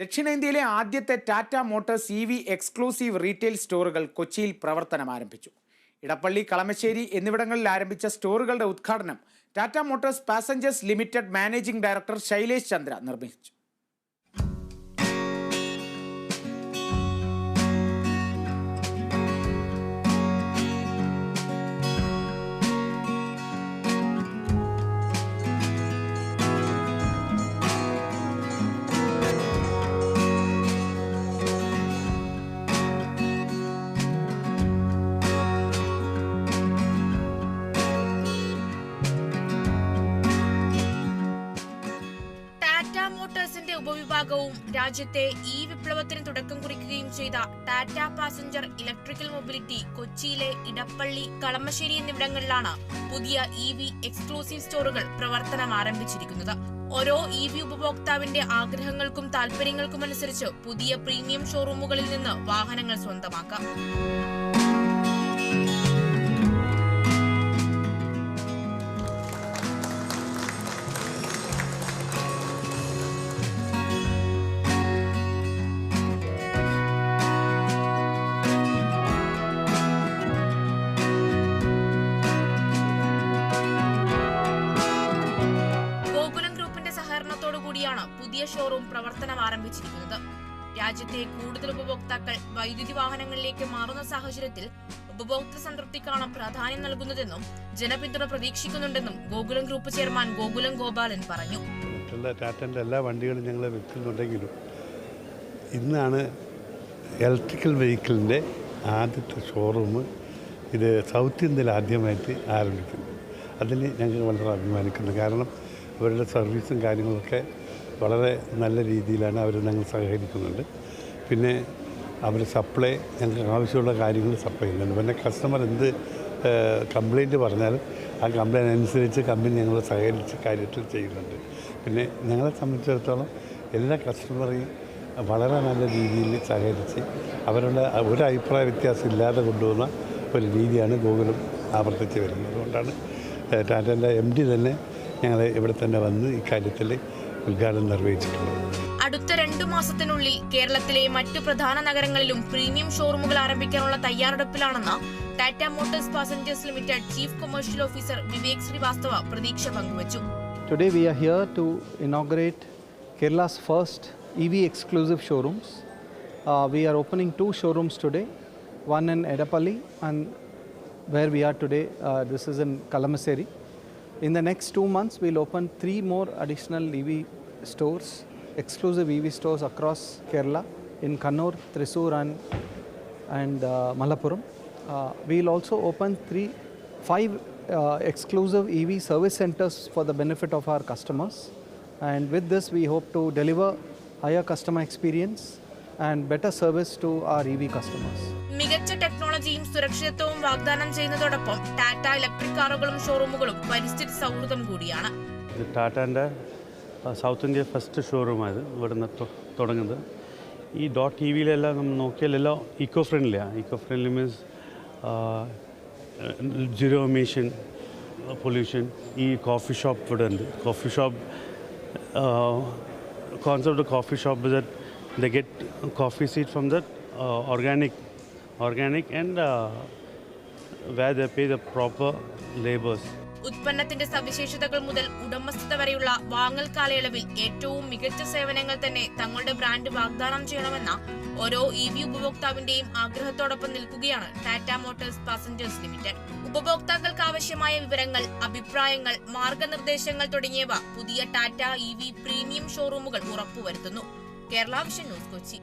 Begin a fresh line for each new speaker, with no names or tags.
ദക്ഷിണേന്ത്യയിലെ ആദ്യത്തെ Tata Motors E V exclusive retail സ്റ്റോറുകൾ കൊച്ചിയിൽ പ്രവർത്തനം ആരംഭിച്ചു. ഇടപ്പള്ളി കളമശ്ശേരി എന്നിവിടങ്ങളിൽ ആരംഭിച്ച സ്റ്റോറുകളുടെ ഉദ്ഘാടനം Tata Motors passengers limited managing director Shailesh Chandra നിർവഹിച്ചു.
ഉപവിഭാഗവും രാജ്യത്തെ ഈ വിപ്ലവത്തിന് തുടക്കം കുറിക്കുകയും ചെയ്ത ടാറ്റ പാസഞ്ചർ ഇലക്ട്രിക്കൽ മൊബിലിറ്റി കൊച്ചിയിലെ ഇടപ്പള്ളി കളമശ്ശേരി എന്നിവിടങ്ങളിലാണ് പുതിയ ഇ വി എക്സ്ക്ലൂസീവ് സ്റ്റോറുകൾ പ്രവർത്തനം ആരംഭിച്ചിരിക്കുന്നത്. ഓരോ ഇ വി ഉപഭോക്താവിന്റെ ആഗ്രഹങ്ങൾക്കും താൽപര്യങ്ങൾക്കും അനുസരിച്ച് പുതിയ പ്രീമിയം ഷോറൂമുകളിൽ നിന്ന് വാഹനങ്ങൾ സ്വന്തമാക്കാം. പുതിയ ഷോറൂം പ്രവർത്തനം ആരംഭിച്ചിരിക്കുന്നത് രാജ്യത്തെ കൂടുതൽ ഉപഭോക്താക്കൾ വൈദ്യുതി വാഹനങ്ങളിലേക്ക് മാറുന്ന സാഹചര്യത്തിൽ ഉപഭോക്തൃ സംതൃപ്തിക്കാണ് പ്രാധാന്യം നൽകുന്നതെന്നും ജനപിന്തുണ പ്രതീക്ഷിക്കുന്നുണ്ടെന്നും ഗോകുലം ഗ്രൂപ്പ് ചെയർമാൻ ഗോകുലം ഗോപാലൻ പറഞ്ഞു.
ടാറ്റന്റെ എല്ലാ വണ്ടികളും ഞങ്ങൾ വിൽക്കുന്നുണ്ടെങ്കിലും ഇന്നാണ് ഇലക്ട്രിക്കൽ വെഹിക്കിളിന്റെ ആദ്യത്തെ ഷോറൂം ഇത് സൗത്ത് ഇന്ത്യയിൽ ആദ്യമായിട്ട് ആരംഭിക്കുന്നത്. അതിൽ ഞങ്ങൾ വളരെ അഭിമാനിക്കുന്നു. കാരണം അവരുടെ സർവീസും കാര്യങ്ങളൊക്കെ വളരെ നല്ല രീതിയിലാണ് അവർ ഞങ്ങൾ സഹകരിക്കുന്നുണ്ട്. പിന്നെ അവർ സപ്ലൈ ഞങ്ങൾക്ക് ആവശ്യമുള്ള കാര്യങ്ങൾ സപ്ലൈ ചെയ്യുന്നുണ്ട്. പിന്നെ കസ്റ്റമർ എന്ത് കംപ്ലൈന്റ് പറഞ്ഞാൽ ആ കംപ്ലൈന്റ് അനുസരിച്ച് കമ്പനി ഞങ്ങൾ സഹകരിച്ച് കാര്യത്തിൽ ചെയ്യുന്നുണ്ട്. പിന്നെ ഞങ്ങളെ സംബന്ധിച്ചിടത്തോളം എല്ലാ കസ്റ്റമറെയും വളരെ നല്ല രീതിയിൽ സഹകരിച്ച് അവരുടെ ഒരു അഭിപ്രായ വ്യത്യാസം ഇല്ലാതെ കൊണ്ടുപോകുന്ന ഒരു രീതിയാണ് ഗൂഗിളും ആവർത്തിച്ച് വരുന്നത്. അതുകൊണ്ടാണ് ടാറ്റന്റെ എം ഡി തന്നെ ഞങ്ങൾ ഇവിടെ തന്നെ വന്ന് ഇക്കാര്യത്തിൽ ഉദ്ഘാടനം നിർവഹിച്ചിട്ടുള്ളത്
അടുത്ത രണ്ടു മാസത്തിനുള്ളിൽ കേരളത്തിലെ മറ്റു പ്രധാന നഗരങ്ങളിലും പ്രീമിയം ഷോറൂമുകൾ ആരംഭിക്കാനുള്ള തയ്യാറെടുപ്പിലാണെന്ന് Tata Motors passengers limited chief commercial officer Vivek Srivastava പ്രതീക്ഷ പങ്കുവച്ചു
Today we are here to inaugurate Kerala's first EV exclusive showrooms. Uh, we are opening two showrooms today, one in Edapalli and where we are today, uh, this is in Kalamaseri. In the next two months, we'll open three more additional EV stores, exclusive EV stores across Kerala in Kannur, Thrissur and, and uh, Malappuram. Uh, we'll also open three, five uh, exclusive EV service centers for the benefit of our customers. And with this, we hope to deliver higher customer experience and better service to our EV customers.
ടെക്നോളജിയും സുരക്ഷിതത്വവും വാഗ്ദാനം ചെയ്യുന്നതോടൊപ്പം Tata electric കാറുകളും ഷോറൂമുകളും പരിസ്ഥിതി സൗഹൃദം കൂടിയാണ്.
ടാറ്റാന്റെ south India first ഷോറൂമായത് ഇവിടുന്ന് തുടങ്ങുന്നത്. ഈ ഡോട്ട് ടി വിയിലെല്ലാം നമ്മൾ നോക്കിയാലെല്ലാം eco ഫ്രണ്ട്ലിയാണ് eco friendly means zero emission pollution ഈ കോഫി ഷോപ്പ് ഇവിടെ ഉണ്ട് coffee shop concept coffee shop the get coffee seat from that organic and where they pay the proper labors.
ഉത്പന്നത്തിന്റെ സവിശേഷതകൾ മുതൽ ഉടമസ്ഥത വരെയുള്ള വാങ്ങൽ കാലയളവിൽ ഏറ്റവും മികച്ച സേവനങ്ങൾ തന്നെ തങ്ങളുടെ ബ്രാൻഡ് വാഗ്ദാനം ചെയ്യണമെന്ന ഓരോ ഇ വി ഉപഭോക്താവിന്റെയും ആഗ്രഹത്തോടൊപ്പം നിൽക്കുകയാണ് ടാറ്റ മോട്ടോഴ്സ് പാസഞ്ചേഴ്സ് ലിമിറ്റഡ് ഉപഭോക്താക്കൾക്ക് ആവശ്യമായ വിവരങ്ങൾ അഭിപ്രായങ്ങൾ മാർഗനിർദ്ദേശങ്ങൾ തുടങ്ങിയവ പുതിയ ടാറ്റ ഇ വി പ്രീമിയം ഷോറൂമുകൾ ഉറപ്പുവരുത്തുന്നു. Kerala Vision News Kochi.